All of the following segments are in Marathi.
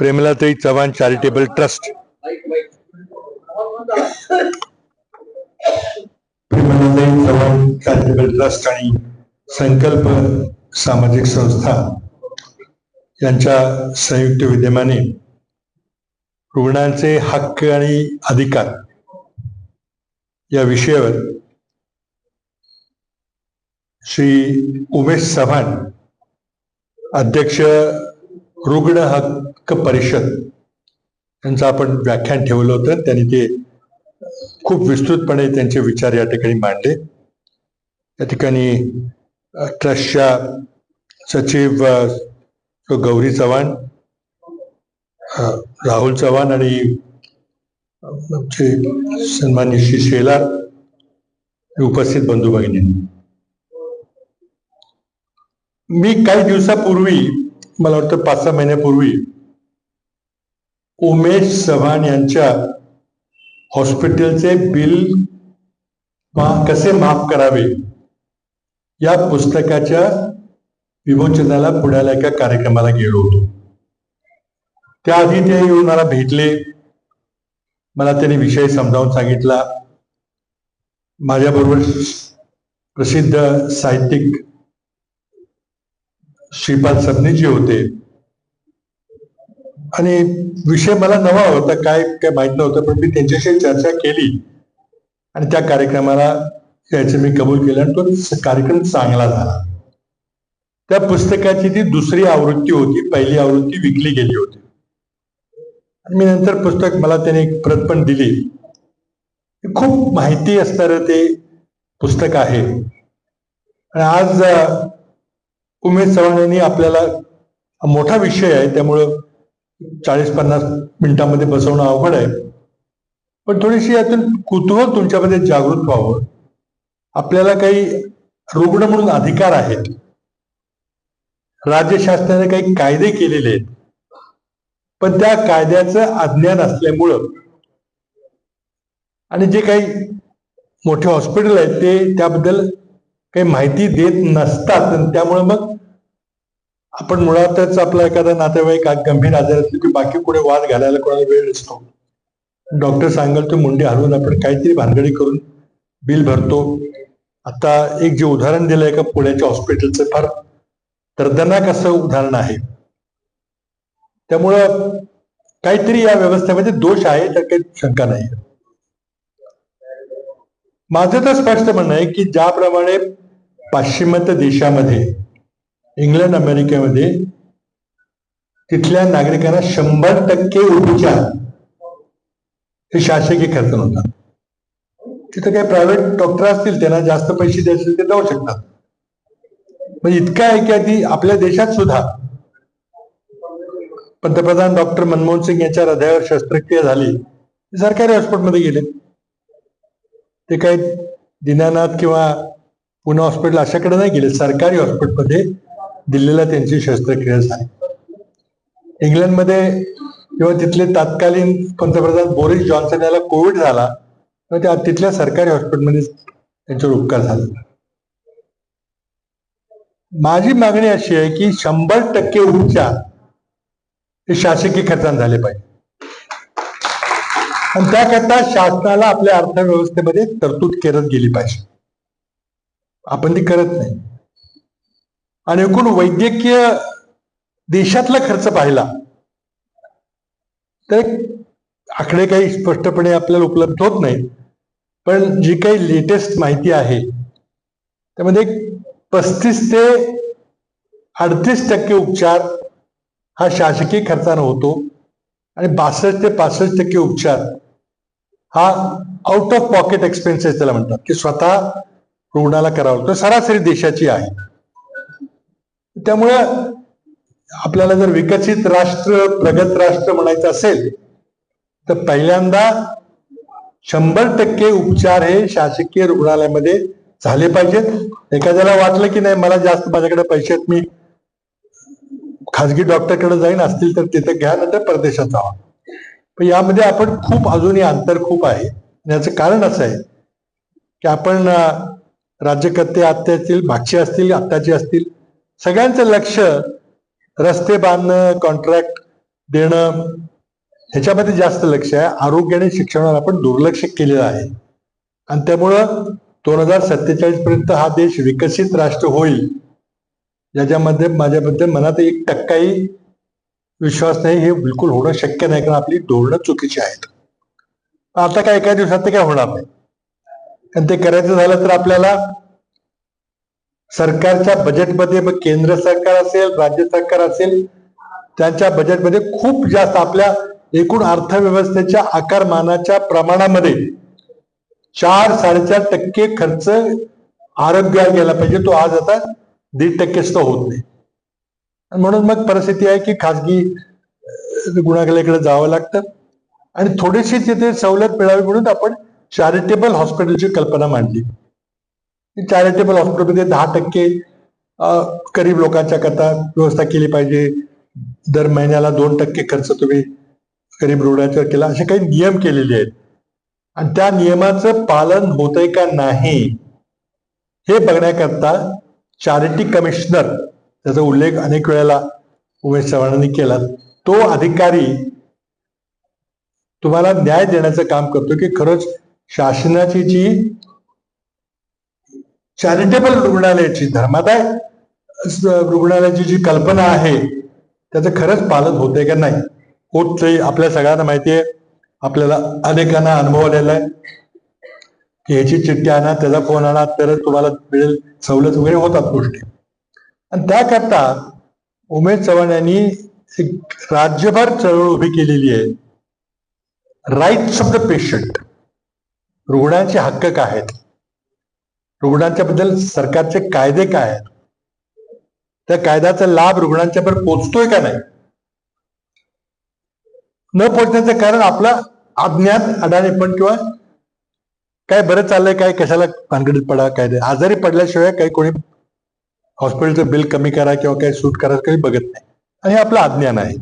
Premlatai Chavan charitable trust Premlatai Chavan charitable trust आणि संकल्प सामाजिक संस्था यांच्या संयुक्त विद्यमाने रुग्णांचे हक्क आणि अधिकार या विषयावर श्री उमेश चव्हाण अध्यक्ष रुग्ण हक्क परिषद यांचं आपण व्याख्यान ठेवलं होतं. त्यांनी ते खूप विस्तृतपणे त्यांचे विचार या ठिकाणी मांडले. या ठिकाणी ट्रस्टच्या सचिव गौरी चव्हाण राहुल चव्हाण आणि आमचे सन्मान्य श्री शेलार उपस्थित बंधू भगिनी. मी काही दिवसापूर्वी मला वाटतं पाच सहा महिन्यापूर्वी उमेश चव्हाण यांच्या हॉस्पिटलचे बिल मा- कसे माफ करावे? या पुस्तकाच्या विमोचनाला पुण्याला एका कार्यक्रमाला गेलो होतो. त्याआधी ते येऊन मला भेटले. मला त्यांनी विषय समजावून सांगितला. माझ्याबरोबर प्रसिद्ध साहित्यिक श्रीपाद सबनीजी होते. आणि विषय मला नवा होता काय काय माहीत नव्हतं पण मी त्यांच्याशी चर्चा केली. आणि त्या कार्यक्रमाला याचे मी कबूल केलं आणि तो कार्यक्रम चांगला झाला. त्या पुस्तकाची ती दुसरी आवृत्ती होती पहिली आवृत्ती विकली गेली होती. आणि मी नंतर पुस्तक मला त्याने एक प्रत पण दिली. खूप माहिती असणारं ते पुस्तक आहे. आणि आज उमेश चव्हाण यांनी आपल्याला मोठा विषय आहे त्यामुळं चाळीस पन्नास मिनिटांमध्ये बसवणं अवघड आहे. पण थोडीशी यातून कुतूहल तुमच्यामध्ये जागृत व्हावं. आपल्याला काही रुग्ण म्हणून अधिकार आहेत. राज्य शासनाने काही कायदे केलेले आहेत. पण त्या कायद्याचं अज्ञान असल्यामुळं आणि जे काही मोठे हॉस्पिटल आहेत ते त्याबद्दल काही माहिती देत नसतात. आणि त्यामुळे मग आपण मुळातच आपला एखादा नातेवाईक गंभीर आजार असले की बाकी कुठे वाद घालायला कोणाला वेळ नसतो. डॉक्टर सांगेल तो मुंडे हलवून आपण काहीतरी भानगडी करून बिल भरतो. आता एक जे उदाहरण दिलं का पुण्याच्या हॉस्पिटलचं फार दर्दनाक असं उदाहरण आहे. त्यामुळं काहीतरी या व्यवस्थेमध्ये दोष आहे तर काही शंका नाही माझं तर स्पष्ट म्हणणं आहे की ज्याप्रमाणे पाश्चिमात्य देशामध्ये इंग्लंड अमेरिकेमध्ये तिथल्या नागरिकांना शंभर टक्के उपचार हे शासकीय खर्च नव्हता. तिथं काही प्रायव्हेट डॉक्टर असतील त्यांना जास्त पैसे द्यायचे ते जाऊ शकतात. म्हणजे इतकं आहे की आधी आपल्या देशात सुद्धा पंतप्रधान डॉक्टर मनमोहन सिंग यांच्या हृदयावर शस्त्रक्रिया झाली सरकारी हॉस्पिटलमध्ये गेले. ते काही दिनानाथ किंवा पुणे हॉस्पिटल अशाकडे नाही गेले. सरकारी हॉस्पिटलमध्ये दिल्लीला त्यांची शस्त्रक्रिया झाली. इंग्लंडमध्ये किंवा तिथले तत्कालीन पंतप्रधान बोरिस जॉन्सन याला कोविड झाला त्या तिथल्या सरकारी हॉस्पिटलमध्ये त्यांच्यावर उपकार झाला. माझी मागणी अशी आहे की शंभर टक्के उपचार हे शासकीय खर्चाने झाले पाहिजे. आणि त्याकरता शासनाला आपल्या अर्थव्यवस्थेमध्ये तरतूद करत गेली पाहिजे. आपण ती करत नाही. आणि एकूण वैद्यकीय देशातला खर्च पाहिला तर आकडे काही स्पष्टपणे आपल्याला उपलब्ध होत नाही पण जी काही लेटेस्ट माहिती आहे त्यामध्ये पस्तीस ते अडतीस टक्के उपचार हा शासकीय खर्चानं होतो. आणि बासष्ट ते पासष्ट टक्के उपचार हा आउट ऑफ पॉकेट एक्सपेन्सेस त्याला म्हणतात की स्वतः रुग्णाला करावा लागतो. सरासरी देशाची आहे. त्यामुळं आपल्याला जर विकसित राष्ट्र प्रगत राष्ट्र म्हणायचं असेल तर पहिल्यांदा शंभर टक्के उपचार हे शासकीय रुग्णालयामध्ये झाले पाहिजेत. एखाद्याला वाटलं की नाही मला जास्त माझ्याकडे पैसे आहेत मी खाजगी डॉक्टरकडे जाईन असतील तर तिथे घ्या नंतर परदेशात जावा पण यामध्ये आपण खूप अजूनही अंतर खूप आहे. याचं कारण असं आहे की आपण राज्यकर्ते आत्ते असतील मागचे असतील आत्ताचे असतील सगळ्यांचं लक्ष रस्ते बांधणं कॉन्ट्रॅक्ट देणं ह्याच्यामध्ये जास्त लक्ष आहे. आरोग्य आणि शिक्षणावर आपण दुर्लक्ष केलेलं आहे. आणि त्यामुळं दोन हजार सत्तेचाळीस पर्यंत हा देश विकसित राष्ट्र होईल. ज्याच्यामध्ये माझ्याबद्दल मनात एक टक्काही विश्वास नाही हे बिलकुल होणं शक्य नाही कारण आपली धोरणं चुकीची आहेत. आता काय एका दिवसात ते काय होणार नाही. आणि ते करायचं झालं तर आपल्याला सरकारच्या बजेटमध्ये मग केंद्र सरकार असेल राज्य सरकार असेल त्यांच्या बजेटमध्ये खूप जास्त आपल्या एकूण अर्थव्यवस्थेच्या आकारमानाच्या प्रमाणामध्ये चार साडेचार टक्के खर्च आरोग्यावर गेला पाहिजे. तो आज आता दीड टक्केच तर होत नाही. म्हणून मग परिस्थिती आहे की खाजगी अं, जावं लागतं. आणि थोडीशी तिथे सवलत मिळावी म्हणून आपण चॅरिटेबल हॉस्पिटलची कल्पना मांडली. चॅरिटेबल हॉस्पिटलमध्ये दहा टक्के गरीब लोकांच्या करता व्यवस्था केली पाहिजे. दर महिन्याला दोन टक्के खर्च तुम्ही गरीब रुग्णाच्यावर केला. असे काही नियम केलेले आहेत. आणि त्या नियमाचं पालन होतंय का नाही हे बघण्याकरता चॅरिटी कमिशनर त्याचा उल्लेख अनेक वेळेला उमेश चव्हाणांनी केला. तो अधिकारी तुम्हाला न्याय देण्याचं काम करतो की खरंच शासनाची जी चॅरिटेबल रुग्णालयाची धर्मादाय रुग्णालयाची जी कल्पना आहे त्याचं खरंच पालन होतंय का नाही? होत नाही आपल्या सगळ्यांना माहिती आहे आपल्याला अनेकांना अनुभव आलेला आहे. याची चिठ्ठी आणा त्याचा फोन आणा तरच तुम्हाला मिळेल सवलत वगैरे होतात गोष्टी. आणि त्याकरता उमेश चव्हाण यांनी एक राज्यभर चळवळ उभी केलेली आहे. राईट्स ऑफ द पेशंट रुग्णांचे हक्क काय आहेत? रुग्णांच्या बद्दल सरकारचे कायदे काय आहेत? त्या कायद्याचा लाभ रुग्णांच्या पर्यंत पोचतोय का नाही? न पोचण्याचं कारण आपला अज्ञात अडाणीपण किंवा काय बरं चाललंय काय कशाला भानगडीत पडा काय आजारी पडल्याशिवाय काही कोणी हॉस्पिटलचं बिल कमी करा किंवा काही सूट करा काही बघत नाही. आणि हे आपलं अज्ञान आहे.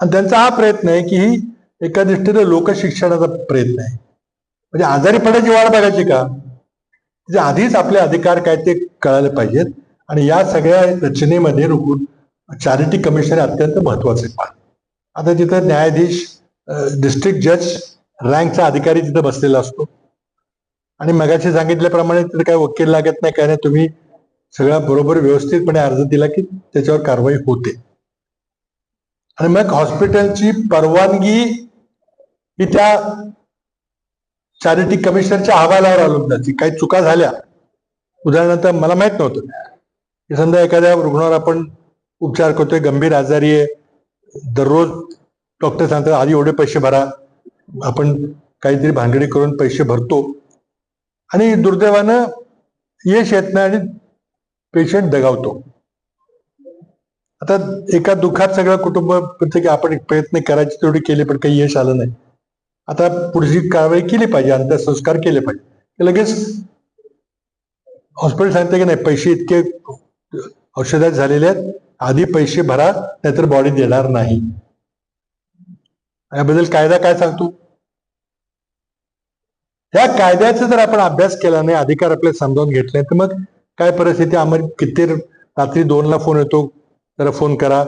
आणि त्यांचा हा प्रयत्न आहे की ही एका दृष्टीने लोकशिक्षणाचा प्रयत्न आहे. म्हणजे आजारी पडायची वाट बघायची का? म्हणजे आधीच आपले अधिकार काय ते कळायला पाहिजेत. आणि या सगळ्या रचनेमध्ये चॅरिटी कमिशन अत्यंत महत्त्वाचे आहे आता तिथं न्यायाधीश डिस्ट्रिक्ट जज रँकचा अधिकारी तिथं बसलेला असतो. आणि मगाशी सांगितल्याप्रमाणे तर काय वकील लागत नाही कारण नाही. तुम्ही सगळा बरोबर व्यवस्थितपणे अर्ज दिला की त्याच्यावर कारवाई होते. आणि मग हॉस्पिटलची परवानगी ही त्या चॅरिटी कमिशनरच्या अहवालावर अवलंबून जाते काही चुका झाल्या. उदाहरणार्थ मला माहीत नव्हतं. की समजा एखाद्या रुग्णावर आपण उपचार करतोय गंभीर आजारी आहे. दररोज डॉक्टर सांगतात आधी एवढे पैसे भरा. आपण काहीतरी भानगडी करून पैसे भरतो. आणि दुर्दैवानं यश येत नाही आणि पेशंट दगावतो. आता एका दुःखात सगळं कुटुंब प्रत्येक आपण प्रयत्न करायचे तेवढे केले पण काही यश आलं नाही. आता पुढची कारवाई केली पाहिजे अंत्यसंस्कार केले पाहिजे. लगेच हॉस्पिटल सांगते की नाही पैसे इतके औषधात झालेले आहेत आधी पैसे भरा नाहीतर बॉडी देणार नाही. याबद्दल कायदा काय सांगतो? या कायद्याचा जर आपण अभ्यास केला नाही अधिकार आपले समजावून घेतले तर मग काय परिस्थिती? आम्हाला किती रात्री दोनला फोन येतो जरा फोन करा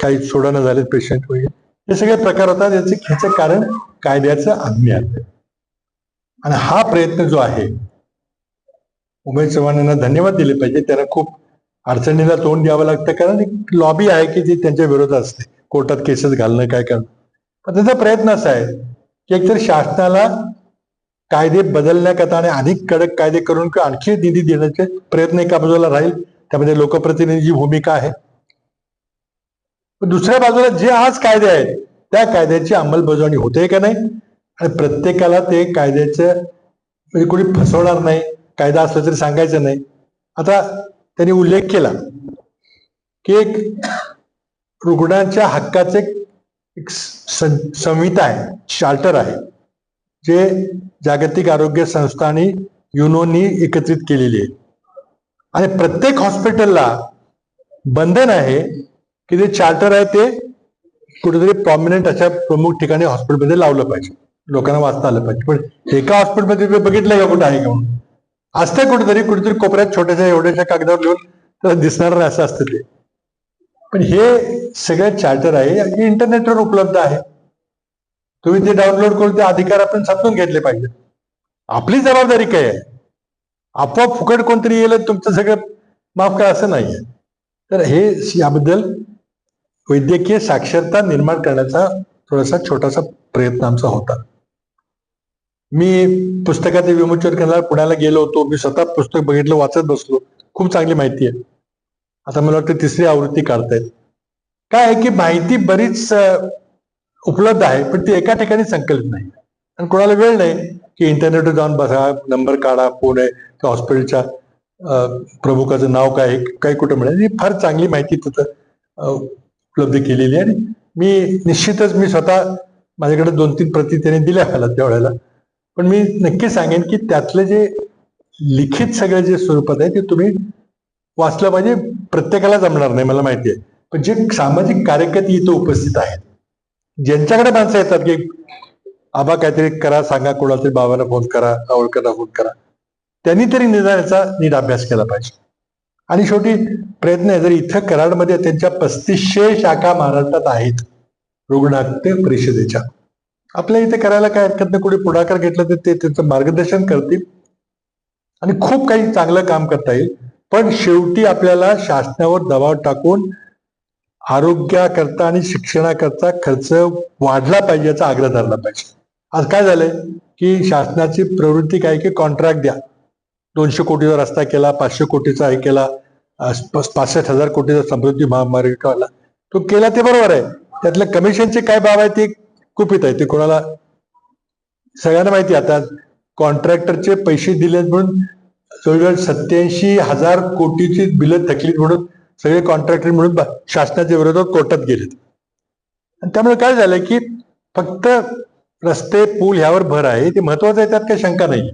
काही सोडणं झाले पेशंट वगैरे. हे सगळे प्रकार होतात याचे ह्याचं कारण कायद्याचं अज्ञान आणि हा प्रयत्न जो आहे उमेश चव्हाण यांना धन्यवाद दिले पाहिजे. त्यांना खूप अडचणीला तोंड द्यावं लागतं कारण एक लॉबी आहे की जी त्यांच्या विरोधात असते. कोर्टात केसेस घालणं काय करणं. पण त्याचा प्रयत्न असा आहे की एकतर शासनाला कायदे बदलण्याकरता आणि अधिक कडक कायदे करून किंवा आणखी निधी देण्याचे प्रयत्न एका बाजूला राहील त्यामध्ये लोकप्रतिनिधीची भूमिका आहे. दुसऱ्या बाजूला जे आज कायदे आहेत त्या कायद्याची अंमलबजावणी होते का नाही? आणि प्रत्येकाला ते कायद्याचं म्हणजे कोणी फसवणार नाही कायदा असला तरी सांगायचं नाही. आता त्यांनी उल्लेख केला की एक रुग्णांच्या हक्काचे एक सं- संहिता आहे चार्टर आहे. जे जागतिक आरोग्य संस्था आणि युनोनी एकत्रित केलेली आहे. आणि प्रत्येक हॉस्पिटलला बंधन आहे की जे चार्टर आहे ते कुठेतरी प्रॉमिनंट अशा प्रमुख ठिकाणी हॉस्पिटलमध्ये लावलं पाहिजे. लोकांना वाचता आलं पाहिजे. पण एका हॉस्पिटलमध्ये बघितलं का कुठं आहे का म्हणून? असतं कुठेतरी कुठेतरी कोपऱ्यात छोट्याशा एवढ्याशा कागदावर लिहून तर दिसणार नाही असं असतं ते. पण हे सगळं चार्टर आहे इंटरनेटवर उपलब्ध आहे. तुम्ही ते डाउनलोड करून ते अधिकार आपण समजून घेतले पाहिजे. आपली जबाबदारी काय आहे? आपोआप फुकट कोणतरी येईल तुमचं सगळं माफ करा असं नाहीये. तर हे याबद्दल वैद्यकीय साक्षरता निर्माण करण्याचा थोडासा छोटासा प्रयत्न आमचा होता. मी पुस्तकाचे विमोचन करणार पुण्याला गेलो होतो. मी स्वतः पुस्तक बघितलं वाचत बसलो. खूप चांगली माहिती आहे. आता मला वाटतं तिसरी आवृत्ती काढतायत काय आहे की माहिती बरीच उपलब्ध आहे पण ती एका ठिकाणी संकलित नाही. आणि कोणाला वेळ नाही की इंटरनेटवर जाऊन बसा नंबर काढा फोन आहे त्या हॉस्पिटलच्या प्रमुखाचं नाव काय आहे काय कुठं मिळेल. ही फार चांगली माहिती तिथं उपलब्ध केलेली आहे. आणि मी निश्चितच मी स्वतः माझ्याकडे दोन तीन प्रती त्याने दिल्या मला त्यावेळेला पण मी नक्की सांगेन की त्यातलं जे लिखित सगळं जे स्वरूपात आहे ते तुम्ही वाचलं पाहिजे. प्रत्येकाला जमणार नाही मला माहिती आहे. पण जे सामाजिक कार्यकर्ते इथं उपस्थित आहेत ज्यांच्याकडे माणसं येतात की आबा काहीतरी करा सांगा कोणाला तरी बाबांना फोन करा आवडकरला फोन करा. त्यांनी तरी निदान याचा नीट अभ्यास केला पाहिजे. आणि शेवटी प्रयत्न आहे जर इथं कराडमध्ये त्यांच्या पस्तीसशे शाखा महाराष्ट्रात आहेत रुग्णालय परिषदेच्या आपल्या इथे करायला काय हरकत नाही कुठे पुढाकार घेतला तर ते त्यांचं मार्गदर्शन करतील आणि खूप काही चांगलं काम करता येईल. पण शेवटी आपल्याला शासनावर दबाव टाकून आरोग्याकरता आणि शिक्षणाकरता खर्च वाढला पाहिजे याचा आग्रह धरला पाहिजे. आज काय झालंय की शासनाची प्रवृत्ती काय की कॉन्ट्रॅक्ट द्या. दोनशे कोटीचा रस्ता केला पाचशे कोटीचा हे केला पासष्ट हजार कोटीचा समृद्धी महामार्ग केला. तो केला ते बरोबर आहे. त्यातल्या कमिशनचे काय बाब आहे ते कुपित आहे. ते कोणाला सगळ्यांना माहिती आता. कॉन्ट्रॅक्टरचे पैसे दिलेत म्हणून जवळजवळ सत्याऐंशी हजार कोटीची बिलं थकलीत म्हणून सगळे कॉन्ट्रॅक्टर म्हणून शासनाच्या विरोधात कोर्टात गेलेत. आणि त्यामुळे काय झालंय की फक्त रस्ते पूल ह्यावर भर आहे ते महत्वाचं आहे त्यात काही शंका नाही.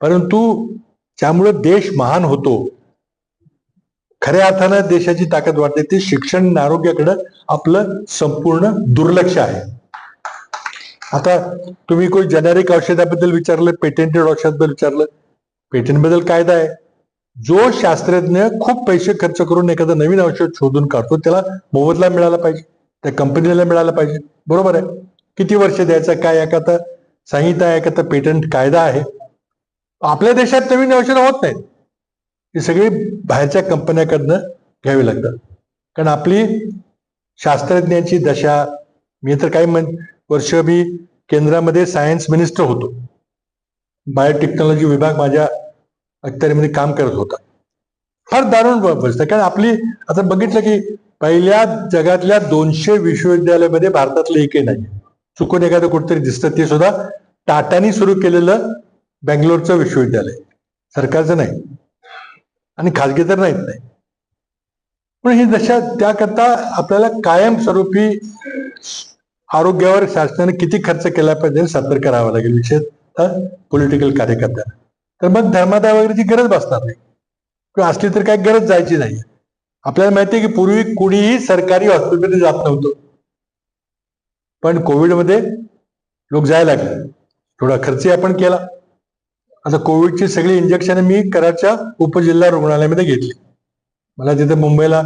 परंतु ज्यामुळे देश महान होतो खऱ्या अर्थानं देशाची ताकद वाढते ते शिक्षण आणि आरोग्याकडं आपलं संपूर्ण दुर्लक्ष आहे. आता तुम्ही कोणी जेनेरिक औषधाबद्दल विचारलं पेटेंटेड औषधाबद्दल विचारलं पेटंटबद्दल कायदा आहे. जो शास्त्रज्ञ खूप पैसे खर्च करून एखादं नवीन औषध शोधून काढतो त्याला मोबदला मिळाला पाहिजे त्या कंपनीला मिळाला पाहिजे. बरोबर आहे? किती वर्ष द्यायचं काय एखादा संहिता आहे एखादा पेटंट कायदा आहे. आपल्या देशात नवीन औषधं होत नाहीत. ही सगळी बाहेरच्या कंपन्याकडनं घ्यावी लागतात. कारण आपली शास्त्रज्ञांची दशा मी तर काही म्हण वर्ष मी केंद्रामध्ये सायन्स मिनिस्टर होतो. बायोटेक्नॉलॉजी विभाग माझ्या अखत्यारीमध्ये काम करत होता. फार दारुण परिस्थिती. कारण आपली आता बघितलं की पहिल्या जगातल्या दोनशे विश्वविद्यालयामध्ये भारतातलं एकही नाही. चुकून एखादं कुठेतरी दिसतं. ते सुद्धा टाटानी सुरू केलेलं बँगलोरचं विश्वविद्यालय. सरकारचं नाही. आणि खाजगी तर नाहीत नाही. पण ही दशा त्याकरता आपल्याला कायमस्वरूपी आरोग्यावर शासनाने किती खर्च केला पाहिजे सतर्क राहावं लागेल. विशेषतः पॉलिटिकल कार्यकर्त्यांना. तर मग धर्मादाय वगैरेची गरज बसणार नाही. किंवा असली तर काही गरज जायची नाही. आपल्याला माहिती आहे की पूर्वी कुणीही सरकारी हॉस्पिटलमध्ये जात नव्हतं. पण कोविडमध्ये लोक जायला लागले. थोडा खर्चही आपण केला. आता कोविडची सगळी इंजेक्शन मी कराडच्या उपजिल्हा रुग्णालयामध्ये घेतली. मला तिथे मुंबईला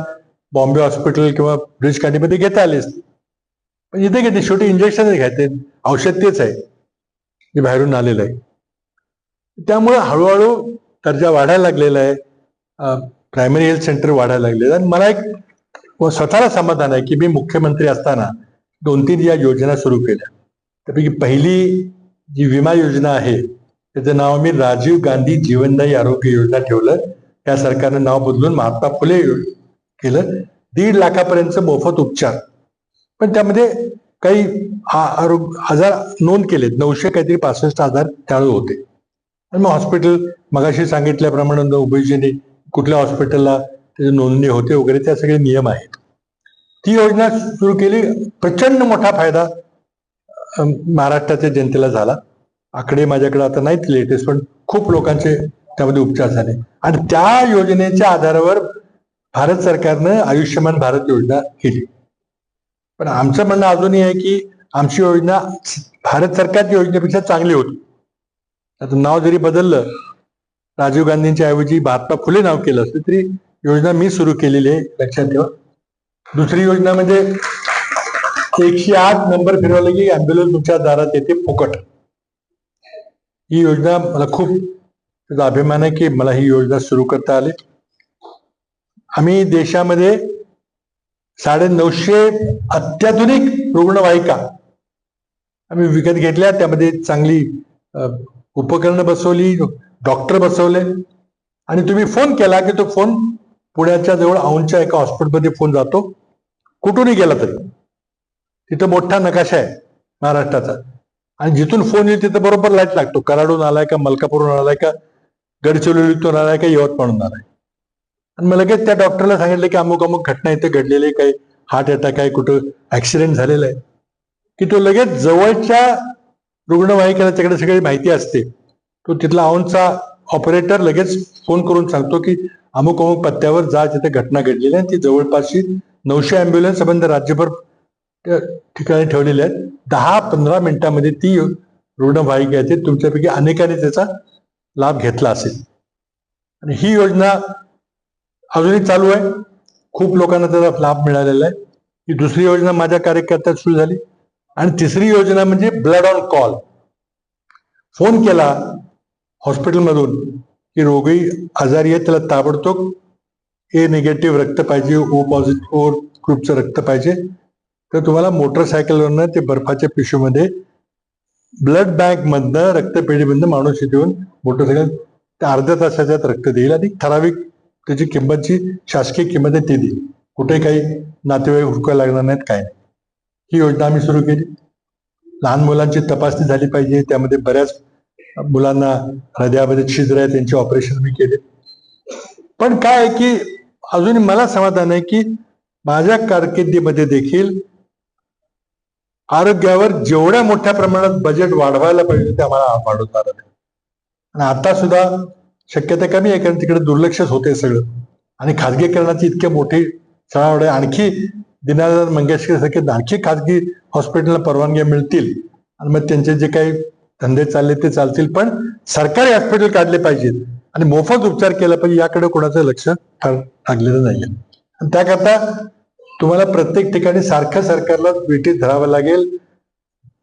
बॉम्बे हॉस्पिटल किंवा ब्रिज कांडीमध्ये घेता आले पण इथे घेते शेवटी इंजेक्शन घ्यायचे औषध तेच आहे. जे बाहेरून आलेलं आहे. त्यामुळे हळूहळू दर्जा वाढायला लागलेला आहे. प्रायमरी हेल्थ सेंटर वाढायला लागलेलं आहे आणि मला एक स्वतःला समाधान आहे की मी मुख्यमंत्री असताना दोन तीन या योजना सुरू केल्या. त्यापैकी पहिली जी विमा योजना आहे त्याचं नाव मी राजीव गांधी जीवनदायी आरोग्य योजना ठेवलं. त्या सरकारनं नाव बदलून महात्मा फुले केलं. दीड लाखापर्यंत मोफत उपचार. पण त्यामध्ये काही आरोग्य आजार नोंद केलेत. नऊशे काहीतरी पासष्ट आजार त्यावेळी होते. आणि मग हॉस्पिटल मगाशी सांगितल्याप्रमाणे उभयजीने कुठल्या हॉस्पिटलला त्याची नोंदणी होते वगैरे त्या सगळे नियम आहेत. ती योजना सुरू केली. प्रचंड मोठा फायदा महाराष्ट्राच्या जनतेला झाला. आकडे माझ्याकडे आता नाहीत लेटेस्ट पण खूप लोकांचे त्यामध्ये उपचार झाले. आणि त्या योजनेच्या आधारावर भारत सरकारनं आयुष्यमान भारत योजना केली. पण आमचं म्हणणं अजूनही आहे की आमची योजना भारत सरकारच्या योजनेपेक्षा चांगली होती. आता नाव जरी बदललं राजीव गांधींच्या ऐवजी महात्मा फुले नाव केलं असतं तरी योजना मी सुरू केलेली आहे लक्षात ठेवा. दुसरी योजना म्हणजे एकशे आठ नंबर फिरवलं की अँब्युलन्स तुमच्या दारात येते फुकट. ही योजना मला खूप त्याचा अभिमान आहे की मला ही योजना सुरू करता आली. आम्ही देशामध्ये साडे नऊशे अत्याधुनिक रुग्णवाहिका आम्ही विकत घेतल्या त्यामध्ये चांगली उपकरणं बसवली डॉक्टर बसवले. आणि तुम्ही फोन केला की तो फोन पुण्याच्या जवळ औंच्या एका हॉस्पिटलमध्ये फोन जातो. कुठूनही गेला तरी. तिथं मोठा नकाशा आहे महाराष्ट्राचा. आणि जिथून फोन येईल तिथं बरोबर लाइट लागतो. कराडून आलाय का मलकापूरहून आलाय का गडचिरोलीतून आलाय का यवतमाळून आलाय. आणि मग लगेच त्या डॉक्टरला सांगितलं की अमुक अमुक घटना इथे घडलेली आहे, काही हार्ट अटॅक आहे कुठं ऍक्सिडेंट झालेला आहे. की तो लगेच जवळच्या रुग्णवाहिकेला त्याकडे सगळी माहिती असते. तो तिथला औंधचा ऑपरेटर लगेच फोन करून सांगतो की अमुक अमुक पत्त्यावर जा तिथे घटना घडलेली आहे ती जवळपासची नऊशे अँब्युलन्स संबंध राज्यभर ठिकाणी ठेवलेले आहेत. दहा पंधरा मिनिटांमध्ये ती रुग्णवाहिका येते. तुमच्यापैकी अनेकांनी त्याचा लाभ घेतला असेल. आणि ही योजना अजूनही चालू आहे. खूप लोकांना त्याचा लाभ मिळालेला आहे. ही दुसरी योजना माझ्या कार्यकर्त्यात सुरू झाली. आणि तिसरी योजना म्हणजे ब्लड ऑन कॉल फोन केला हॉस्पिटलमधून की रोगी आजारी आहे त्याला ताबडतोब ए निगेटिव्ह रक्त पाहिजे ओ पॉझिटिव्ह ओ ग्रुपचं रक्त पाहिजे. तर तुम्हाला मोटरसायकलवरनं ते बर्फाच्या पिशवीमध्ये ब्लड बँक मधनं रक्तपेढीमधनं माणूस इथे येऊन मोटरसायकल त्या अर्ध्या तासाच्यात रक्त देईल आणि ठराविक त्याची किंमत जी शासकीय किंमत आहे ती देईल. कुठे काही नातेवाईक हुडकायला लागणार नाहीत काय नाही. ही योजना आम्ही सुरू केली. लहान मुलांची तपासणी झाली पाहिजे. त्यामध्ये बऱ्याच मुलांना हृदयामध्ये छिद्र आहे त्यांचे ऑपरेशन मी केले. पण काय आहे की अजून मला समाधान आहे की माझ्या कारकिर्दीमध्ये देखील आरोग्यावर जेवढ्या मोठ्या प्रमाणात बजेट वाढवायला पाहिजे ते आम्हाला वाढवता आलं नाही. आणि आता सुद्धा शक्यता कमी आहे कारण तिकडे दुर्लक्षच होते सगळं. आणि खाजगीकरणाची इतके मोठी चढावड आहे. आणखी दिनानाथ मंगेशकर सारखे आणखी खाजगी हॉस्पिटलला परवानग्या मिळतील. आणि मग त्यांचे जे काही धंदे चालले ते चालतील. पण सरकारी हॉस्पिटल काढले पाहिजेत. आणि मोफत उपचार केला पाहिजे याकडे कोणाचं लक्ष लागलेलं नाहीये. आणि त्याकरता तुम्हाला प्रत्येक ठिकाणी सारखं सरकारला भेटीत धरावं लागेल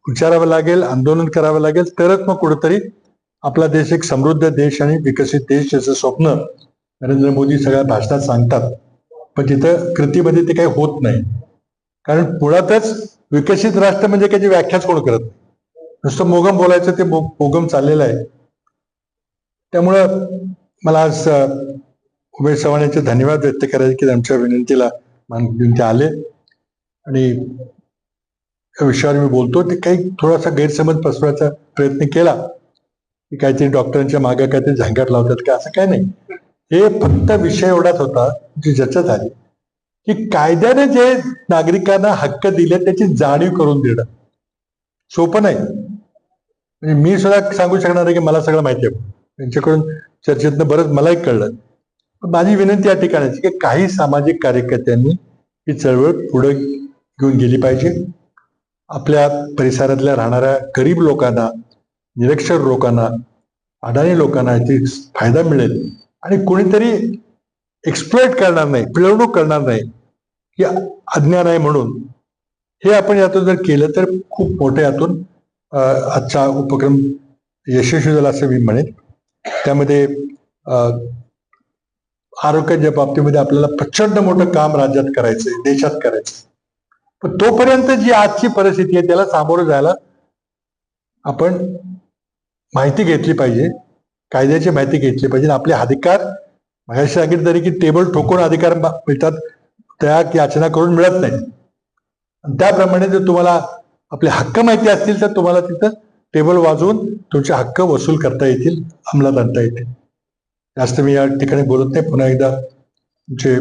विचारावं लागेल आंदोलन करावं लागेल. तरच मग कुठेतरी आपला देश एक समृद्ध देश आणि विकसित देश याचं स्वप्न नरेंद्र मोदी सगळ्या भाषणात सांगतात. पण तिथं कृतीमध्ये ते काही होत नाही. कारण मुळातच विकसित राष्ट्र म्हणजे त्याची व्याख्याच कोण करत नाही. नुसतं मोगम बोलायचं ते मो- मोगम चाललेलं आहे. त्यामुळं मला आज उमेश चव्हाण यांचे धन्यवाद व्यक्त करायचे की आमच्या विनंतीला मान देऊन ते आले. आणि या विषयावर मी बोलतो ते काही थोडासा गैरसमज पसरवायचा प्रयत्न केला. की काहीतरी डॉक्टरांच्या मागे काहीतरी झांगाट लावतात का? असं काय नाही. हे फक्त विषय एवढाच होता जी ज्याच्यात झाली की कायद्याने जे नागरिकांना हक्क दिले त्याची जाणीव करून देणं. सोपं नाही. म्हणजे मी सुद्धा सांगू शकणार आहे की मला सगळं माहिती आहे. त्यांच्याकडून चर्चेतनं बरंच मलाही कळलं. पण माझी विनंती या ठिकाणाची की काही सामाजिक कार्यकर्त्यांनी ही चळवळ पुढे घेऊन गेली पाहिजे. आपल्या परिसरातल्या राहणाऱ्या गरीब लोकांना निरक्षर लोकांना अडाणी लोकांना याची फायदा मिळेल. आणि कोणीतरी एक्सप्लोइट करणार नाही पिळवणूक करणार नाही की अज्ञान आहे म्हणून. हे आपण यातून जर केलं तर खूप मोठं यातून आजचा उपक्रम यशस्वी झाला असं मी म्हणेन. त्यामध्ये आरोग्याच्या बाबतीमध्ये आपल्याला प्रचंड मोठं काम राज्यात करायचंय देशात करायचंय. पण तोपर्यंत जी आजची परिस्थिती आहे त्याला सामोरं जायला आपण माहिती घेतली पाहिजे. कायद्याची माहिती घेतली पाहिजे. आपले अधिकार मगाशी सांगितलं तरी की टेबल ठोकून अधिकार मिळतात त्या याचना करून मिळत नाही. आणि त्याप्रमाणे जर तुम्हाला आपले हक्क माहिती असतील तर तुम्हाला तिथं टेबल वाजवून तुमचे हक्क वसूल करता येतील अंमलात आणता येतील. जास्त मी या ठिकाणी बोलत नाही. पुन्हा एकदा तुमचे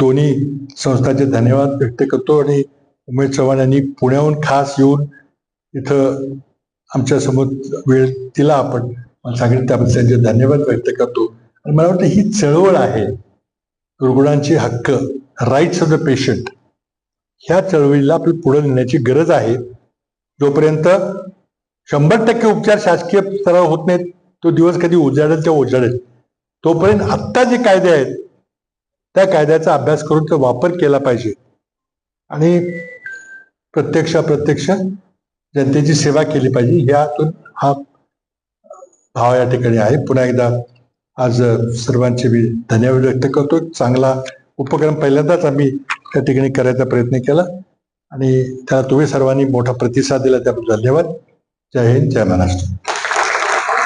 दोन्ही संस्थांचे धन्यवाद व्यक्त करतो आणि उमेश चव्हाण यांनी पुण्याहून खास येऊन इथं आमच्यासमोर वेळ दिला आपण. मला सांगितलं त्याबद्दल त्यांचे धन्यवाद व्यक्त करतो. आणि मला वाटतं ही चळवळ आहे. रुग्णांचे हक्क राईट्स ऑफ द पेशंट ह्या चळवळीला आपली पुढे नेण्याची गरज आहे. जोपर्यंत शंभर टक्के उपचार शासकीय स्तरावर होत नाहीत तो दिवस कधी उजाडेल त्या उजाडेल. तोपर्यंत आत्ता जे कायदे आहेत त्या कायद्याचा अभ्यास करून तो वापर केला पाहिजे. आणि प्रत्यक्ष अप्रत्यक्ष जनतेची सेवा केली पाहिजे. ह्यातून हा भाव या ठिकाणी आहे. पुन्हा एकदा आज सर्वांचे मी धन्यवाद व्यक्त करतो. चांगला उपक्रम पहिल्यांदाच आम्ही त्या ठिकाणी करायचा प्रयत्न केला आणि त्याला तुम्ही सर्वांनी मोठा प्रतिसाद दिला त्याबद्दल धन्यवाद. जय हिंद जय महाराष्ट्र.